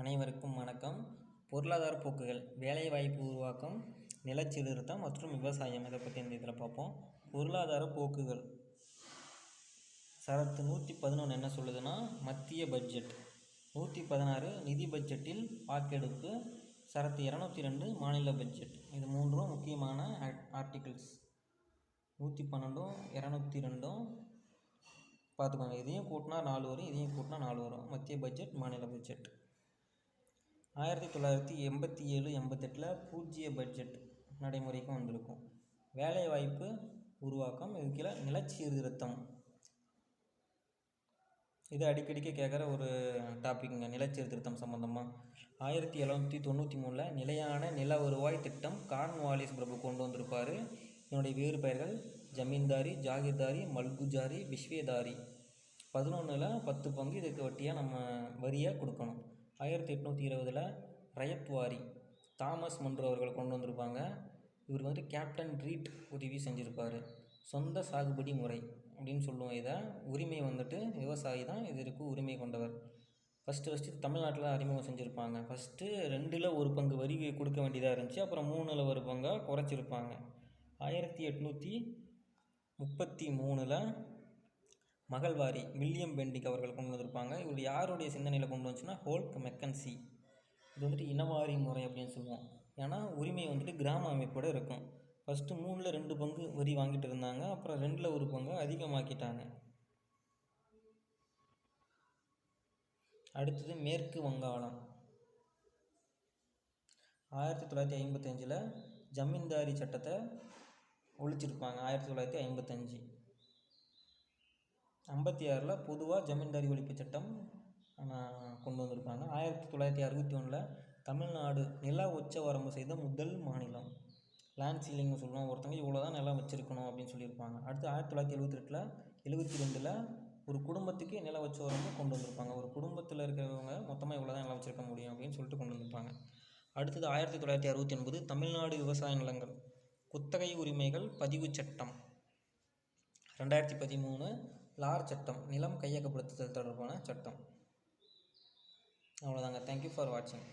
அனைவருக்கும் வணக்கம். பொருளாதார போக்குகள் வேலைவாய்ப்பு உருவாக்கம் நிலச்சீர்திருத்தம் மற்றும் விவசாயம் இதை பற்றி இந்த இதில் பார்ப்போம். பொருளாதார போக்குகள். சரத்து நூற்றி பதினொன்று என்ன சொல்லுதுன்னா மத்திய பட்ஜெட் நூற்றி பதினாறு நிதி பட்ஜெட்டில் வாக்கெடுப்பு சரத்து இரநூத்தி ரெண்டு மாநில பட்ஜெட் இது மூன்றும் முக்கியமான ஆர்டிகிள்ஸ் நூற்றி பன்னெண்டும் இரநூத்தி ரெண்டும். பார்த்துக்கோங்க இதையும் கூட்டினா நாலு வரும் இதையும் கூட்டினா நாலு வரும். மத்திய பட்ஜெட் மாநில பட்ஜெட் ஆயிரத்தி தொள்ளாயிரத்தி எண்பத்தி ஏழு எண்பத்தெட்டில் பூஜ்ஜிய பட்ஜெட் நடைமுறைக்கு வந்திருக்கும். வேலைவாய்ப்பு உருவாக்கம் இது கீழே நிலச்சீர்திருத்தம். இது அடிக்கடிக்க கேட்குற ஒரு டாபிக்ங்க நிலச்சீர்திருத்தம் சம்மந்தமாக ஆயிரத்தி எழுநூற்றி தொண்ணூற்றி மூணில் நிலையான நில வருவாய் திட்டம் கான்வாலிஸ் பிரபு கொண்டு வந்திருப்பார். இதனுடைய வேறு பெயர்கள் ஜமீன்தாரி ஜாகிர்தாரி மல்குஜாரி விஸ்வேதாரி. பதினொன்றில் பத்து பங்கு இதுக்கு வட்டியாக நம்ம வரியாக கொடுக்கணும். ஆயிரத்தி எட்நூற்றி இருபதில் ரயத்வாரி தாமஸ் மன்றோ அவர்கள் கொண்டு வந்திருப்பாங்க. இவர் வந்து கேப்டன் ரீட் உதவி செஞ்சுருப்பார். சொந்த சாகுபடி முறை அப்படின்னு சொல்லுவோம் இதை. உரிமை வந்துட்டு விவசாயி தான் இதற்கு உரிமை கொண்டவர். ஃபஸ்ட்டு ஃபஸ்ட்டு தமிழ்நாட்டில் அறிமுகம் செஞ்சுருப்பாங்க. ஃபஸ்ட்டு ரெண்டில் ஒரு பங்கு வரி கொடுக்க வேண்டியதாக இருந்துச்சு அப்புறம் மூணில் ஒரு பங்காக குறைச்சிருப்பாங்க. ஆயிரத்தி எட்நூற்றி முப்பத்தி மூணில் மகள்வாரி வில்லியம் பெண்டிக் அவர்கள் கொண்டு வந்திருப்பாங்க. இவர் யாருடைய சிந்தனையில் கொண்டு வந்துச்சுன்னா ஹோல்க் மெக்கன்சி. இது வந்துட்டு இனவாரி முறை அப்படின்னு சொல்லுவோம். ஏன்னா உரிமை வந்துட்டு கிராம அமைப்போடு இருக்கும். ஃபஸ்ட்டு மூணில் ரெண்டு பங்கு வரி வாங்கிட்டு இருந்தாங்க. அப்புறம் ரெண்டில் ஒரு பங்கு அதிகமாக்கிட்டாங்க. அடுத்தது மேற்கு வங்காளம். ஆயிரத்தி தொள்ளாயிரத்தி ஐம்பத்தஞ்சில் ஜமீன்தாரி சட்டத்தை ஒழிச்சிருப்பாங்க. ஆயிரத்தி தொள்ளாயிரத்தி ஐம்பத்தஞ்சு ஐம்பத்தி ஆறில் பொதுவாக ஜமீன்தாரி ஒழிப்பு சட்டம் கொண்டு வந்திருப்பாங்க ஆயிரத்தி தொள்ளாயிரத்தி அறுபத்தி ஒன்றில் தமிழ்நாடு நில உச்ச வரம்பு செய்த முதல் மாநிலம். லேண்ட் சீலிங்னு சொல்லுவோம் ஒருத்தங்க இவ்வளோ தான் நிலம் வச்சுருக்கணும் அப்படின்னு சொல்லியிருப்பாங்க. அடுத்து ஆயிரத்தி தொள்ளாயிரத்தி எழுபத்தி ரெட்டில் எழுபத்தி ரெண்டில் ஒரு குடும்பத்துக்கு நில வச்ச வரம்பு கொண்டு வந்திருப்பாங்க. ஒரு குடும்பத்தில் இருக்கிறவங்க மொத்தமாக இவ்வளோ தான் நிலம் வச்சுருக்க முடியும் அப்படின்னு சொல்லிட்டு கொண்டு வந்திருப்பாங்க. அடுத்தது ஆயிரத்தி தொள்ளாயிரத்தி அறுபத்தி ஒன்பது தமிழ்நாடு விவசாய நிலங்கள். குத்தகை உரிமைகள் பதிவு சட்டம். ரெண்டாயிரத்தி பதிமூணு லார் சட்டம் நிலம் கையகப்படுத்துதல் தொடர்பான சட்டம். அவ்வளோதாங்க தேங்க்யூ ஃபார் வாட்சிங்